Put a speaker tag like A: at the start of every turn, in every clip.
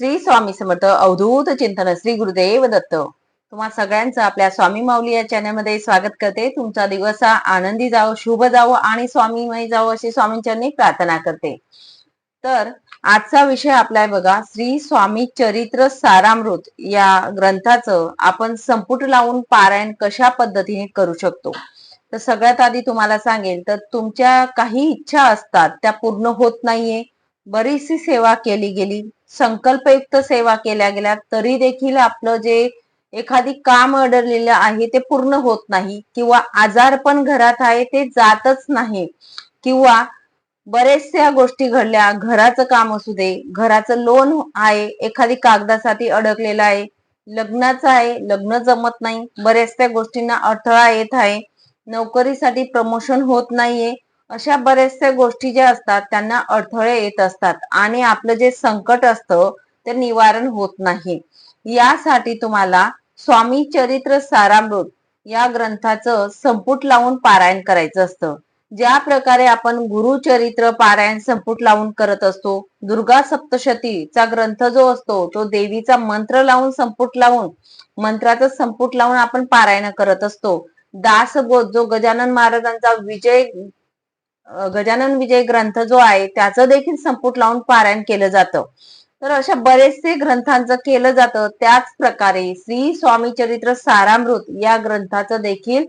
A: श्री स्वामी समर्थ अवधूत चिंतन श्री गुरुदेव दत्त. तुम्हा सगळ्यांचं आपल्या स्वामी माऊली या चॅनलमध्ये स्वागत करते. तुमचा दिवस हा आनंदी जावो शुभ जावो आणि स्वामीमय जावो अशी स्वामींच्यांनी प्रार्थना करते. तर आजचा विषय आपला बघा श्री स्वामी चरित्र सारामृत या ग्रंथाचं आपण संपुट लावून पारायण कशा पद्धतीने करू शकतो? तर सगळ्यात आधी तुम्हाला सांगेल तर तुमच्या काही इच्छा असतात त्या पूर्ण होत नाहीये. बरीचशी सेवा केली गेली. संकल्पयुक्त सेवा केल्या गेल्या. तरी देखील आपलं जे एखादी काम अडरलेलं आहे ते पूर्ण होत नाही. किंवा आजार पण घरात आहे ते जातच नाही. किंवा बरेचशा गोष्टी घडल्या. घराचं काम असू दे. घराचं लोन आहे. एखादी कागदासाठी अडकलेलं आहे. लग्नाचं आहे. लग्न जमत नाही. बऱ्याचशा गोष्टींना अडथळा येत आहे. नोकरीसाठी प्रमोशन होत नाहीये. अशा बऱ्याचशा गोष्टी ज्या असतात त्यांना अडथळे येत असतात आणि आपलं जे संकट असतं ते निवारण होत नाही. यासाठी तुम्हाला स्वामी चरित्र सारामृत या ग्रंथाचं संपुट लावून पारायण करायचं असतं. ज्या प्रकारे आपण गुरुचरित्र पारायण संपुट लावून करत असतो दुर्गा सप्तशतीचा ग्रंथ जो असतो तो देवीचा मंत्र लावून संपुट लावून मंत्राचं संपुट लावून आपण पारायण करत असतो. दासबोध जो गजानन महाराजांचा विजय गजानन विजय ग्रंथ जो आहे त्याचं देखील संपुट लावून पारायण केलं जातं. तर अशा बरेचसे ग्रंथांचं केलं जातं. त्याच प्रकारे श्री स्वामी चरित्र सारामृत या ग्रंथाचं देखील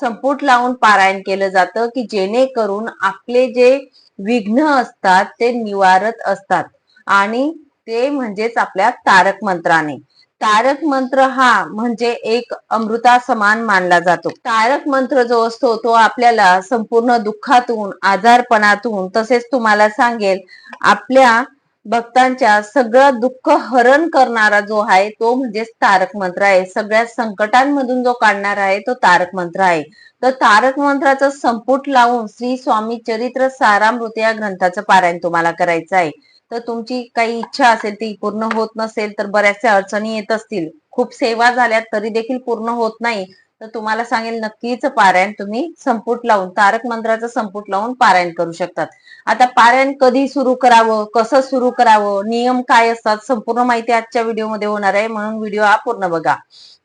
A: संपुट लावून पारायण केलं जातं की जेणेकरून आपले जे विघ्न असतात ते निवारत असतात. आणि ते म्हणजेच आपल्या तारक मंत्राने. तारक मंत्र हा म्हणजे एक अमृता समान मानला जातो. तारक मंत्र जो असतो तो आपल्याला संपूर्ण दुःखातून आजारपणातून तसेच तुम्हाला सांगेल आपल्या भक्तांच्या सगळं दुःख हरण करणारा जो आहे तो म्हणजे तारक मंत्र आहे. सगळ्या संकटांमधून जो काढणारा आहे तो तारक मंत्र आहे. तर तारक मंत्राचं संपुट लावून श्री स्वामी चरित्र सारामृत या ग्रंथाचं पारायण तुम्हाला करायचं आहे. तर तुमची काही इच्छा असेल ती पूर्ण होत नसेल तर बऱ्याचशा अडचणी येत असतील. खूप सेवा झाल्या तरी देखील पूर्ण होत नाही. तर तुम्हाला सांगेल नक्कीच पारायण तुम्ही संपुट लावून तारक मंत्राचं संपुट लावून पारायण करू शकतात. आता पारायण कधी सुरू करावं कसं सुरू करावं नियम काय असतात संपूर्ण माहिती आजच्या व्हिडिओमध्ये होणार आहे. म्हणून व्हिडिओ हा पूर्ण बघा.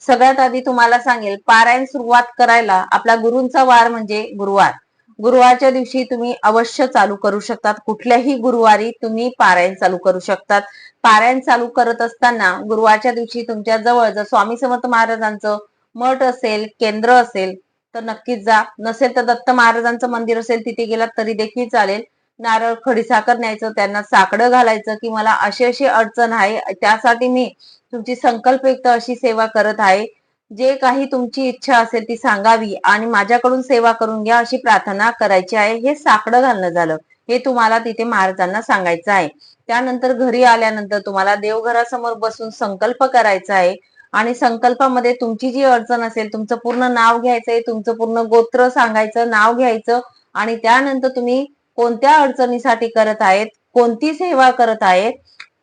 A: सगळ्यात आधी तुम्हाला सांगेल पारायण सुरुवात करायला आपला गुरूंचा वार म्हणजे गुरुवार. गुरुवारच्या दिवशी तुम्ही अवश्य चालू करू शकतात. कुठल्याही गुरुवारी तुम्ही पारायण चालू करू शकतात. पारायण चालू करत असताना गुरुवारच्या दिवशी तुमच्या जवळ जर स्वामी समर्थ महाराजांचं मठ असेल केंद्र असेल तर नक्कीच जा. नसेल तर दत्त महाराजांचं मंदिर असेल तिथे गेलात तरी देखील चालेल. नारळ खडीसाखर न्यायचं त्यांना साकडं घालायचं की मला अशी अशी अडचण आहे त्यासाठी मी तुमची संकल्पयुक्त अशी सेवा करत आहे. जे काही तुमची इच्छा असेल ती सांगावी आणि माझ्याकडून सेवा करून घ्या अशी प्रार्थना करायची आहे. हे साकडं घालणं झालं. हे तुम्हाला तिथे महाराजांना सांगायचं आहे. त्यानंतर घरी आल्यानंतर तुम्हाला देवघरासमोर बसून संकल्प करायचा आहे. आणि संकल्पामध्ये तुमची जी अडचण असेल तुमचं पूर्ण नाव घ्यायचंय तुमचं पूर्ण गोत्र सांगायचं नाव घ्यायचं आणि त्यानंतर तुम्ही कोणत्या अडचणीसाठी करत आहेत कोणती सेवा करत आहेत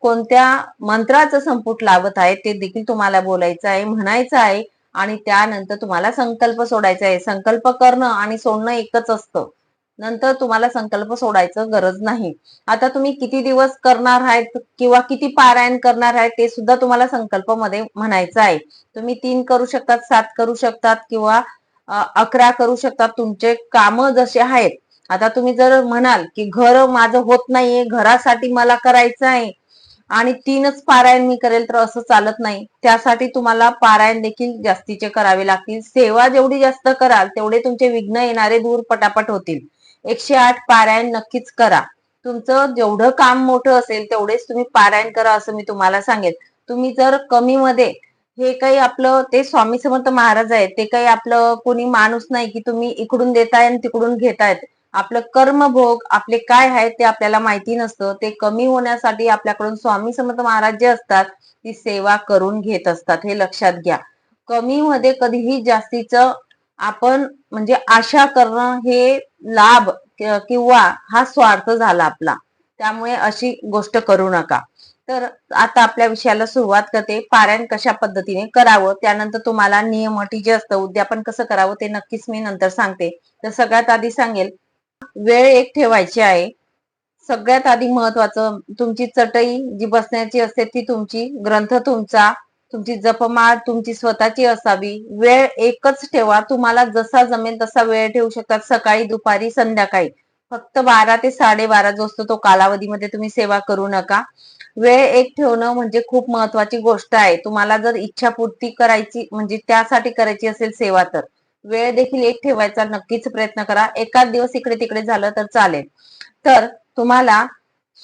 A: कोणत्या मंत्राचं संपुट लावत आहे ते देखील तुम्हाला बोलायचं आहे म्हणायचं आहे आणि त्यानंतर तुम्हाला संकल्प सोडायचा आहे. संकल्प करणं आणि सोडणं एकच असतं. नंतर तुम्हाला संकल्प सोडायचं गरज नाही. आता तुम्ही किती दिवस करणार आहेत किंवा किती पारायण करणार आहेत ते सुद्धा तुम्हाला संकल्पमध्ये म्हणायचं आहे. तुम्ही तीन करू शकतात सात करू शकतात किंवा अकरा करू शकतात. तुमचे काम जसे आहेत. आता तुम्ही जर म्हणाल की घर माझं होत नाहीये घरासाठी मला करायचं आहे आणि तीनच पारायण मी करेल तर असं चालत नाही. त्यासाठी तुम्हाला पारायण देखील जास्तीचे करावे लागतील. सेवा जेवढी जास्त कराल तेवढे तुमचे विघ्न येणारे दूर पटापट होतील. एकशे आठ पारायण नक्कीच करा. तुमचं जेवढं काम मोठं असेल तेवढेच तुम्ही पारायण करा असं मी तुम्हाला सांगेन. तुम्ही जर कमी मध्ये हे काही आपलं ते स्वामी समर्थ महाराज आहेत ते काही आपलं कोणी माणूस नाही की तुम्ही इकडून देताय आणि तिकडून घेतायत. आपलं कर्मभोग आपले काय आहेत ते आपल्याला माहिती नसतं. ते कमी होण्यासाठी आपल्याकडून स्वामी समर्थ महाराज जे असतात ती सेवा करून घेत असतात. हे लक्षात घ्या. कमी मध्ये कधीही जास्तीच आपण म्हणजे आशा करणं हे लाभ किंवा हा स्वार्थ झाला आपला. त्यामुळे अशी गोष्ट करू नका. तर आता आपल्या विषयाला सुरुवात करते. पारायण कशा पद्धतीने करावं? त्यानंतर तुम्हाला नियम अटी जे असतं उद्यापन कसं करावं ते नक्कीच मी नंतर सांगते. तर सगळ्यात आधी सांगेल वेळ एक ठेवायची आहे. सगळ्यात आधी महत्वाचं तुमची चटई जी बसण्याची असते ती तुमची ग्रंथ तुमचा तुमची जपमाळ तुमची स्वतःची असावी. वेळ एकच ठेवा. तुम्हाला जसा जमेल तसा वेळ ठेवू शकतात सकाळी दुपारी संध्याकाळी. फक्त बारा ते साडेबारा जो असतो तो कालावधीमध्ये तुम्ही सेवा करू नका. वेळ एक ठेवणं म्हणजे खूप महत्वाची गोष्ट आहे. तुम्हाला जर इच्छापूर्ती करायची म्हणजे त्यासाठी करायची असेल सेवा तर. वेळ देखील एक ठेवायचा. नक्कीच प्रयत्न करा. एकाच दिवस इकडे तिकडे झालं तर चालेल. तर तुम्हाला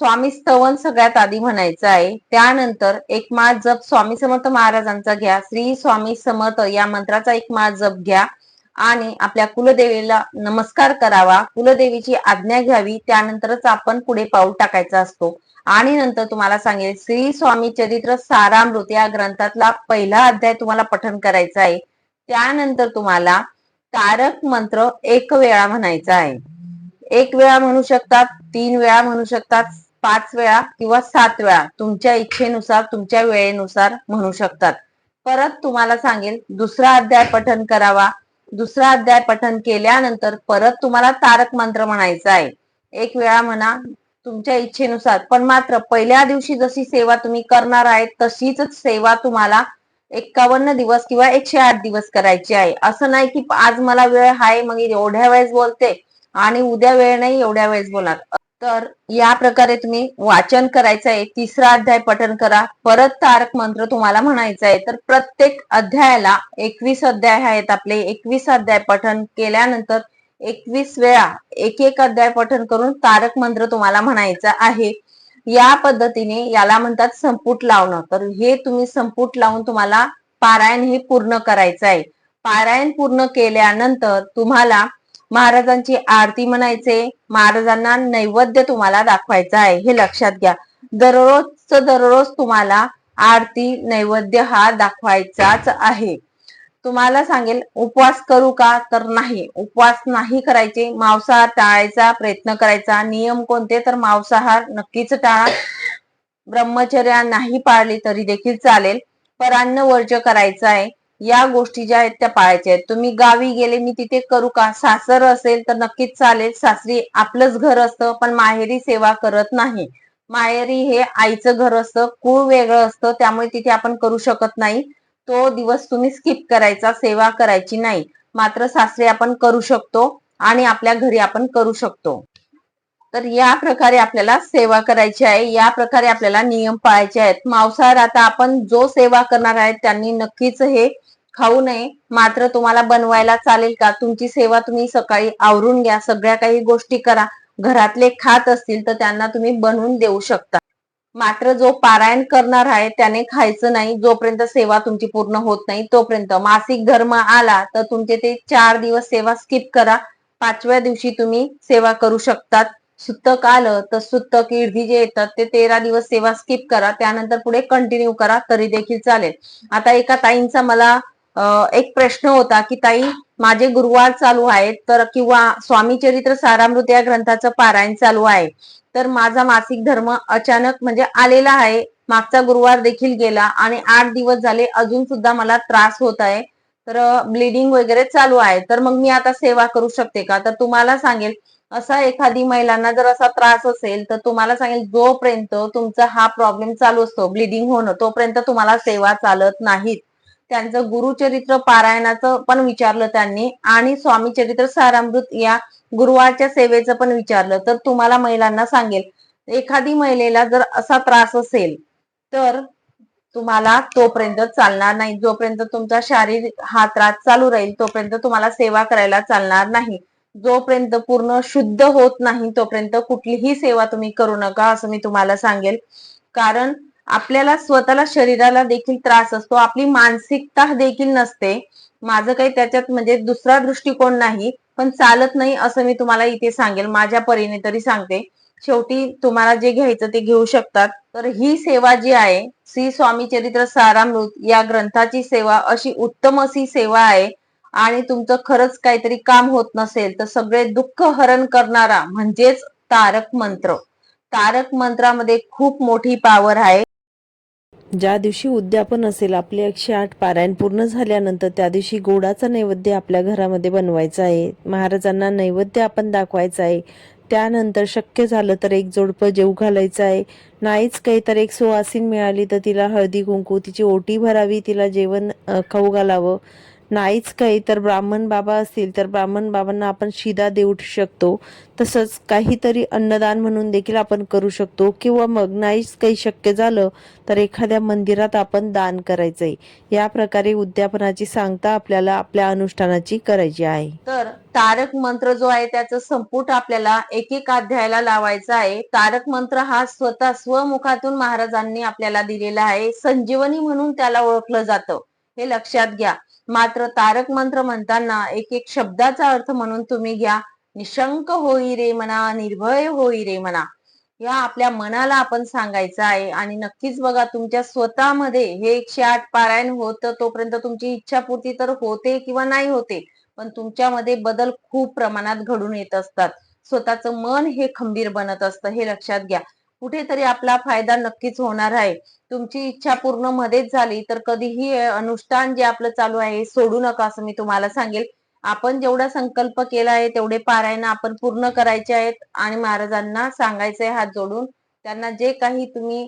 A: स्वामी स्तवन सगळ्यात आधी म्हणायचं आहे. त्यानंतर एक माळ जप स्वामी समर्थ महाराजांचा घ्या. श्री स्वामी समर्थ या मंत्राचा एक माळ जप घ्या. आणि आपल्या कुलदेवीला नमस्कार करावा. कुलदेवीची आज्ञा घ्यावी. त्यानंतरच आपण पुढे पाऊल टाकायचा असतो. आणि नंतर तुम्हाला सांगेल श्री स्वामी चरित्र सारामृत या ग्रंथातला पहिला अध्याय तुम्हाला पठन करायचा आहे. त्यानंतर तुम्हाला तारक मंत्र एक वेळा म्हणायचा आहे. एक वेळा म्हणू शकतात तीन वेळा म्हणू शकतात पाच वेळा किंवा सात वेळा. तुमच्या इच्छेनुसार तुमच्या वेळेनुसार म्हणू शकतात. परत तुम्हाला सांगेल दुसरा अध्याय पठन करावा. दुसरा अध्याय पठन केल्यानंतर परत तुम्हाला तारक मंत्र म्हणायचा आहे. एक वेळा म्हणा तुमच्या इच्छेनुसार. पण मात्र पहिल्या दिवशी जशी सेवा तुम्ही करणार आहे तशीच सेवा तुम्हाला एक्कावन्न दिवस किंवा एकशे आठ दिवस करायची आहे. असं नाही की आज मला वेळ आहे मग एवढ्या वेळेस बोलते आणि उद्या वेळ नाही एवढ्या वेळेस बोलणार. तर या प्रकारे तुम्ही वाचन करायचं आहे तिसरा अध्याय पठन करा. परत तारक मंत्र तुम्हाला म्हणायचा आहे. तर प्रत्येक अध्यायाला एकवीस अध्याय आहेत आपले. एकवीस अध्याय पठन केल्यानंतर एकवीस वेळा एक एक अध्याय पठन करून तारक मंत्र तुम्हाला म्हणायचा आहे. या पद्धतीने याला म्हणतात संपुट लावणं. तर हे तुम्ही संपुट लावून तुम्हाला पारायण हे पूर्ण करायचं आहे. पारायण पूर्ण केल्यानंतर तुम्हाला महाराजांची आरती म्हणायचे महाराजांना नैवेद्य तुम्हाला दाखवायचा आहे. हे लक्षात घ्या. दररोजच दररोज तुम्हाला आरती नैवेद्य हा दाखवायचाच आहे. तुम्हाला सांगेल उपवास करू का? तर नाही. उपवास नाही करायचे. मांसाहार टाळायचा प्रयत्न करायचा. नियम कोणते? तर मांसाहार नक्कीच टाळा. ब्रह्मचर्या नाही पाळली तरी देखील चालेल. परान्न वर्ज करायचं आहे. या गोष्टी ज्या आहेत त्या पाळायच्या आहेत. तुम्ही गावी गेले मी तिथे करू का? सासर असेल तर नक्कीच चालेल. सासरी आपलंच घर असतं पण माहेरी सेवा करत नाही. माहेरी हे आईचं घर असतं. कुळ वेगळं असतं. त्यामुळे तिथे आपण करू शकत नाही. तो दिवस तुम्ही स्किप करायचा सेवा करायची नाही. मात्र सासरे आपण करू शकतो आणि आपल्या घरी आपण करू शकतो. तर या प्रकारे आपल्याला सेवा करायची आहे. या प्रकारे आपल्याला नियम पाळायचे आहेत. मांसाहार आता आपण जो सेवा करणार आहे त्यांनी नक्कीच हे खाऊ नये. मात्र तुम्हाला बनवायला चालेल का? तुमची सेवा तुम्ही सकाळी आवरून घ्या. सगळ्या काही गोष्टी करा. घरातले खात असतील तर त्यांना तुम्ही बनवून देऊ शकता. मात्र जो पारायण करणार आहे त्याने खायचं नाही. जोपर्यंत सेवा तुमची पूर्ण होत नाही तोपर्यंत मासिक धर्म आला तर तुमचे ते चार दिवस सेवा स्किप करा. पाचव्या दिवशी तुम्ही सेवा करू शकतात. सुतक आलं तर सुत्तक इर्धी जे येतात ते तेरा दिवस सेवा स्किप करा. त्यानंतर पुढे कंटिन्यू करा तरी देखील चालेल. आता एका ताईंचा मला एक प्रश्न होता की ताई माझे गुरुवार चालू आहेत तर किंवा स्वामी चरित्र सारामृत या ग्रंथाचं पारायण चालू आहे. तर माझा मासिक धर्म अचानक म्हणजे आलेला आहे. मागचा गुरुवार देखील गेला आणि आठ दिवस झाले अजून सुद्धा मला त्रास होत आहे. तर ब्लिडिंग वगैरे चालू आहे. तर मग मी आता सेवा करू शकते का? तर तुम्हाला सांगेल असा एखादी महिलांना जर असा त्रास असेल तर तुम्हाला सांगेल जोपर्यंत तुमचा हा प्रॉब्लेम चालू असतो ब्लिडिंग होणं तोपर्यंत तुम्हाला सेवा चालत नाहीत. त्यांचं गुरुचरित्र पारायणाचं पण विचारलं त्यांनी. आणि स्वामी चरित्र सारामृत या गुरुवारच्या सेवेचं पण विचारलं. तर तुम्हाला महिलांना सांगेल एखादी महिलेला जर असा त्रास असेल तर तुम्हाला तोपर्यंत चालणार नाही. जोपर्यंत तुमचा शारीरिक हा त्रास चालू राहील तोपर्यंत तुम्हाला सेवा करायला चालणार नाही. जोपर्यंत पूर्ण शुद्ध होत नाही तोपर्यंत कुठलीही सेवा तुम्ही करू नका असं मी तुम्हाला सांगेल. कारण आपल्याला स्वतःला शरीराला देखील त्रास असतो. आपली मानसिकता देखील नसते. माझं काही त्याच्यात म्हणजे दुसरा दृष्टिकोन नाही. पण चालत नाही असं मी तुम्हाला इथे सांगेल. माझ्या परीने तरी सांगते. शेवटी तुम्हाला जे घ्यायचं ते घेऊ शकतात. तर ही सेवा जी आहे श्री स्वामी चरित्र सारामृत या ग्रंथाची सेवा अशी उत्तम अशी सेवा आहे. आणि तुमचं खरंच काहीतरी काम होत नसेल तर सगळे दुःख हरण करणारा म्हणजेच तारक मंत्र. तारक मंत्रामध्ये खूप मोठी पावर आहे.
B: ज्या दिवशी उद्यापन असेल आपले एकशे आठ पारायण पूर्ण झाल्यानंतर त्या दिवशी गोडाचा नैवेद्य आपल्या घरामध्ये बनवायचा आहे. महाराजांना नैवेद्य आपण दाखवायचा आहे. त्यानंतर शक्य झालं तर एक जोडपं जेव घालायचं आहे. नाहीच काही तर एक सुवासीन मिळाली तर तिला हळदी कुंकू तिची ओटी भरावी तिला जेवण खाऊ घालावं. नाहीच काही. तर ब्राह्मण बाबा असतील तर ब्राह्मण बाबांना आपण शिदा देऊ शकतो. तसंच काहीतरी अन्नदान म्हणून देखील आपण करू शकतो. किंवा मग नाहीच काही शक्य झालं तर एखाद्या मंदिरात आपण दान करायचंय. या प्रकारे उद्यापनाची सांगता आपल्याला आपल्या अनुष्ठानाची करायची आहे.
A: तर तारक मंत्र जो आहे त्याचं संपुट आपल्याला एक एक अध्यायाला लावायचा आहे. तारक मंत्र हा स्वतः स्वमुखातून महाराजांनी आपल्याला दिलेला आहे. संजीवनी म्हणून त्याला ओळखलं जातं. हे लक्षात घ्या. मात्र तारक मंत्र म्हणताना एक एक शब्दाचा अर्थ म्हणून तुम्ही घ्या. निशंक होई रे म्हणा निर्भय होई रे म्हणा या आपल्या मनाला आपण सांगायचं आहे. आणि नक्कीच बघा तुमच्या स्वतःमध्ये हे एकशे आठ पारायण होतं तोपर्यंत तुमची इच्छापूर्ती तर होते किंवा नाही होते पण तुमच्यामध्ये बदल खूप प्रमाणात घडून येत असतात. स्वतःचं मन हे खंबीर बनत असतं हे लक्षात घ्या. कुठेतरी आपला फायदा नक्कीच होणार आहे. तुमची इच्छा पूर्ण मध्येच झाली तर कधीही अनुष्ठान जे आपलं चालू आहे सोडू नका असं मी तुम्हाला सांगेल. आपण जेवढा संकल्प केला आहे तेवढे पारायण आपण पूर्ण करायचे आहेत आणि महाराजांना सांगायचे हात जोडून. त्यांना जे काही तुम्ही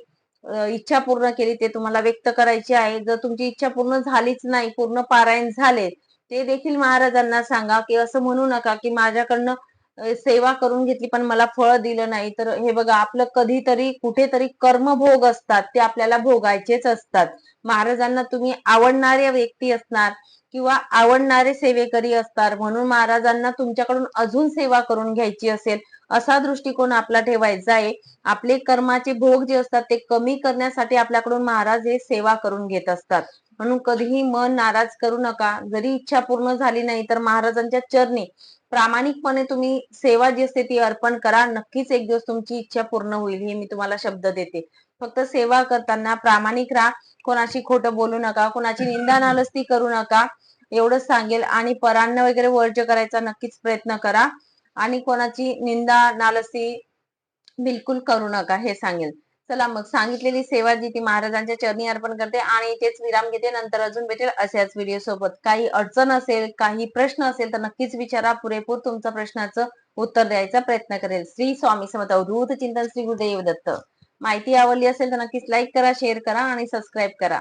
A: इच्छा पूर्ण केली ते तुम्हाला व्यक्त करायची आहे. जर तुमची इच्छा पूर्ण झालीच नाही पूर्ण पारायण झाले ते देखील महाराजांना सांगा की असं म्हणू नका की माझ्याकडनं सेवा करून घेतली पण मला फळ दिलं नाही. तर हे बघा आपलं कधीतरी कुठेतरी कर्मभोग असतात. ते आपल्याला भोगायचेच असतात. महाराजांना तुम्ही आवडणारे व्यक्ती असणार किंवा आवडणारे सेवेकरी असतात म्हणून महाराजांना तुमच्याकडून अजून सेवा करून घ्यायची असेल असा दृष्टिकोन आपला ठेवायचा आहे. आपले कर्माचे भोग जे असतात ते कमी करण्यासाठी आपल्याकडून महाराज हे सेवा करून घेत असतात. म्हणून कधीही मन नाराज करू नका. जरी इच्छा पूर्ण झाली नाही तर महाराजांच्या चरणी प्रामाणिकपणे तुम्ही सेवा जी असते ती अर्पण करा. नक्कीच एक दिवस तुमची इच्छा पूर्ण होईल हे मी तुम्हाला शब्द देते. फक्त सेवा करताना प्रामाणिक राहा. कोणाशी खोटं बोलू नका कोणाची निंदा नालस्ती करू नका. एवढंच सांगेल. आणि परान्न वगैरे वर्ज्य करायचा नक्कीच प्रयत्न करा. आणि कोणाची निंदा नालस्ती बिलकुल करू नका हे सांगेल. चला मग सांगितलेली सेवा जी ती महाराजांच्या चरणी अर्पण करते आणि इथेच विराम घेते. नंतर अजून भेटेल अशाच व्हिडिओ सोबत. काही अडचण असेल काही प्रश्न असेल तर नक्कीच विचारा. पुरेपूर तुमच्या प्रश्नाचं उत्तर द्यायचा प्रयत्न करेल. श्री स्वामी समर्थ. अवधूत चिंतन श्री गुरुदेव दत्त. माहिती आवडली असेल तर नक्कीच लाईक करा शेअर करा आणि सबस्क्राईब करा.